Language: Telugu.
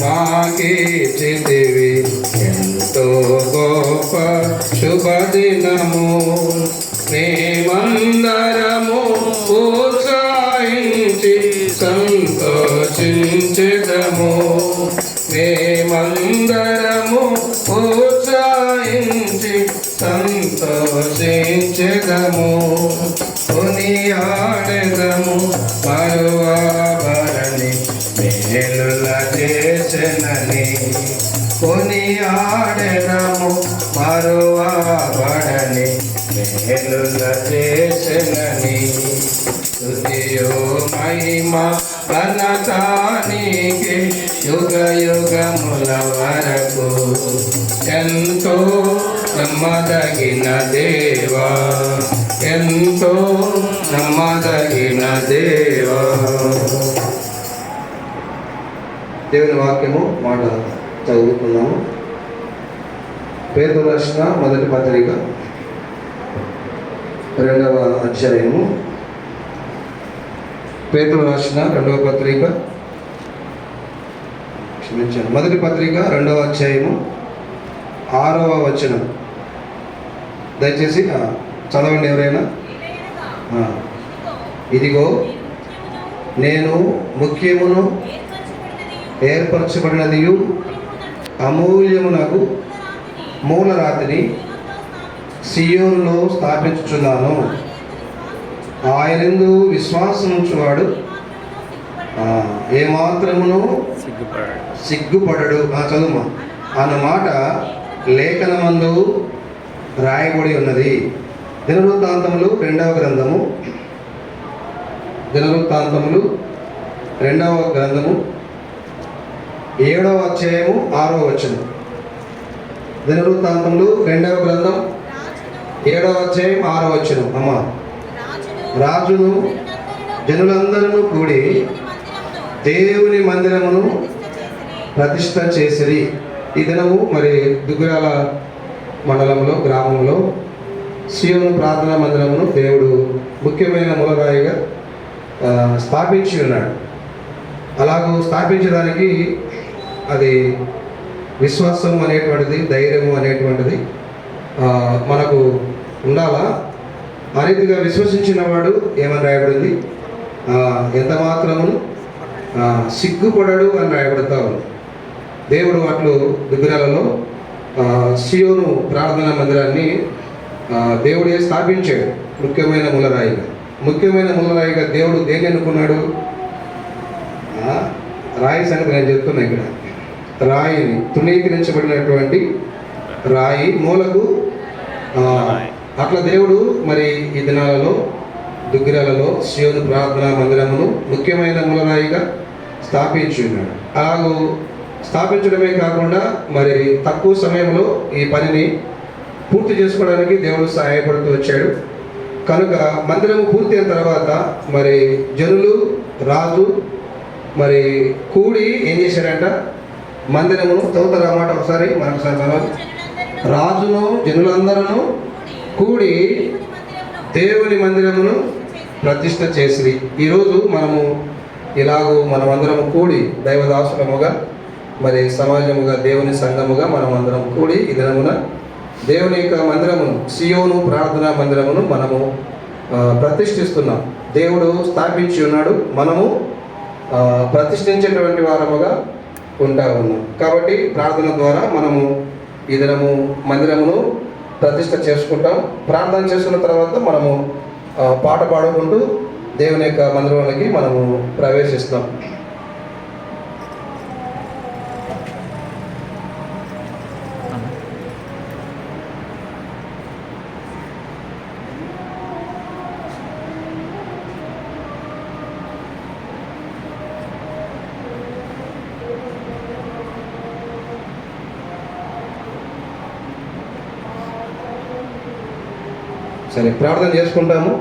మాకిచ్చితివి ఎంతో గొప్ప శుభదినము. మేమందరము ఉత్సాహించి సంతోషించదము. మేమందరము ఉత్సాహించి సంతోషించదము. కొనియాడదము మరువబడని మేలుల చేసనని స్తుతియో మహిమ ఘనతానికి యుగ యుగముల వరకు ఎంతో నమ్మదగిన దేవా ఎంతో నమ్మదగిన దేవా. దేవుని వాక్యము మాట చదువుకున్నాము పేరు రాసిన మొదటి పత్రిక. రెండవ అధ్యాయము. పేరు రాసిన రెండవ పత్రిక. క్షమించాను మొదటి పత్రిక రెండవ అధ్యాయము. ఆరవ వచనం. దయచేసి చదవండి ఎవరైనా. ఇదిగో నేను ముఖ్యమును ఏర్పరచబడినది అమూల్యమునకు మూలరాతిని సియోన్లో స్థాపించుచున్నాను. ఆయనందు విశ్వాసం ఉంచువాడు ఆ, ఏమాత్రమును సిగ్గుపడడు. ఆ చదువు అన్న మాట లేఖనమందు రాయబడి ఉన్నది. దినవృత్తాంతములు రెండవ గ్రంథము. దినవృత్తాంతములు రెండవ గ్రంథము. ఏడవ అధ్యాయము ఆరవ వచనం. దినవృత్తాంతములు రెండవ గ్రంథం ఏడవ అధ్యాయం ఆరవ వచనం. అమ్మ. రాజును జనులందరూ కూడి దేవుని మందిరమును ప్రతిష్ట చేసిరి. ఈ దినము మరి దుగ్గురాల మండలంలో గ్రామంలో శివుని ప్రార్థనా మందిరమును దేవుడు ముఖ్యమైన మూలరాయిగా స్థాపించి ఉన్నాడు. అలాగూ స్థాపించడానికి అది విశ్వాసం అనేటువంటిది ధైర్యము అనేటువంటిది మనకు ఉండాలా? ఆ రీతిగా విశ్వసించిన వాడు ఏమని రాయబడింది? ఎంత మాత్రమును? సిగ్గుపడడు అని రాయబడతా ఉంది. దేవుడు అట్లు దుగ్గురాలలో సియోను ప్రార్థనా మందిరాన్ని దేవుడే స్థాపించాడు ముఖ్యమైన ములరాయిగా. ముఖ్యమైన ములరాయిగా దేవుడు దేన్ని అనుకున్నాడు? రాయి సంగతి నేను చెప్తున్నా ఇక్కడ. రాయిని తృణీకరించబడినటువంటి రాయి మూలకు అట్లా దేవుడు మరి ఈ దినాలలో దుగ్గిరాలలో శివుని ప్రార్థనా మందిరమును ముఖ్యమైన మూలరాయిగా స్థాపించి ఉన్నాడు అలాగూ స్థాపించడమే కాకుండా మరి తక్కువ సమయంలో ఈ పనిని పూర్తి చేసుకోవడానికి దేవుడు సహాయపడుతూ వచ్చాడు. కనుక మందిరము పూర్తి అయిన తర్వాత మరి జనులు రాజు మరి కూడి ఏం చేశారంట? మందిరమును చదువుతారు అన్నమాట ఒకసారి మరొకసారి చదవాలి రాజును జనులందరూ కూడి దేవుని మందిరమును ప్రతిష్ట చేసిరి. ఈరోజు మనము ఇలాగూ మనమందరం కూడి దైవదాసులముగా మరి సమాజముగా దేవుని సంఘముగా మనం అందరం కూడి ఈ దినమున దేవుని యొక్క మందిరమును సియోను ప్రార్థనా మందిరమును మనము ప్రతిష్ఠిస్తున్నాం. దేవుడు స్థాపించి ఉన్నాడు. మనము ప్రతిష్ఠించేటువంటి వారముగా ఉంటా ఉన్నాం. కాబట్టి ప్రార్థన ద్వారా మనము ఈ దినము మందిరమును ప్రతిష్ట చేసుకుంటాం. ప్రార్థన చేసుకున్న తర్వాత మనము పాట పాడుకుంటూ దేవుని యొక్క మందిరంలోకి మనము ప్రవేశిస్తాం. సరే ప్రార్థన చేసుకుంటాము.